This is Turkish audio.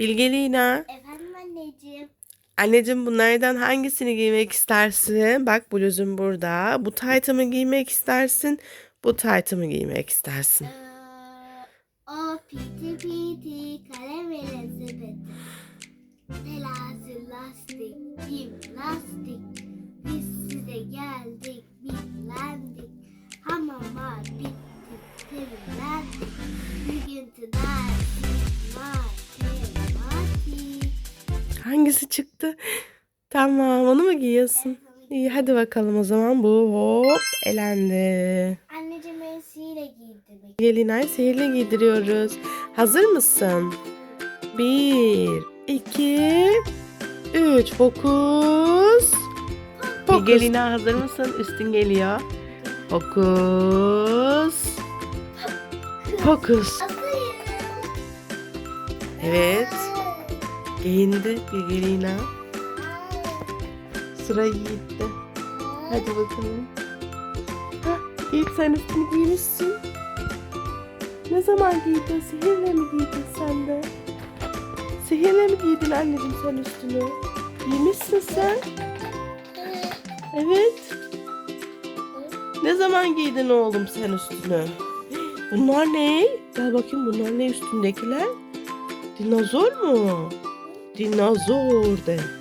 Bilgelina. Efendim anneciğim. Anneciğim bunlardan hangisini giymek istersin? Bak bluzun burada. Bu taytı mı giymek istersin? Bu taytı mı giymek istersin? Ee, o piti piti kalem ve sepeti. Telazi lastik, lastik. Hangisi çıktı? Tamam onu mu giyiyorsun? İyi hadi bakalım o zaman bu hop elendi. Anneciğim elsiyle giydirmek. Gelinay sihirli giydiriyoruz. Hazır mısın? Bir, iki, üç. Fokus. Fokus. Gelina hazır mısın? Üstün geliyor. Fokus. Fokus. Hazırım. Evet. Giyindi Bilgelina. Sıra Yiğit'te. Hadi bakalım. Hah, Yiğit sen üstünü giymişsin. Ne zaman giydin? Sihirle mi giydin sen de? Sihirle mi giydin anneciğim sen üstünü? Giymişsin sen. Evet. Ne zaman giydin oğlum sen üstünü? Bunlar ne? Gel bakayım bunlar ne üstündekiler? Dinozor mu? Dinozor de.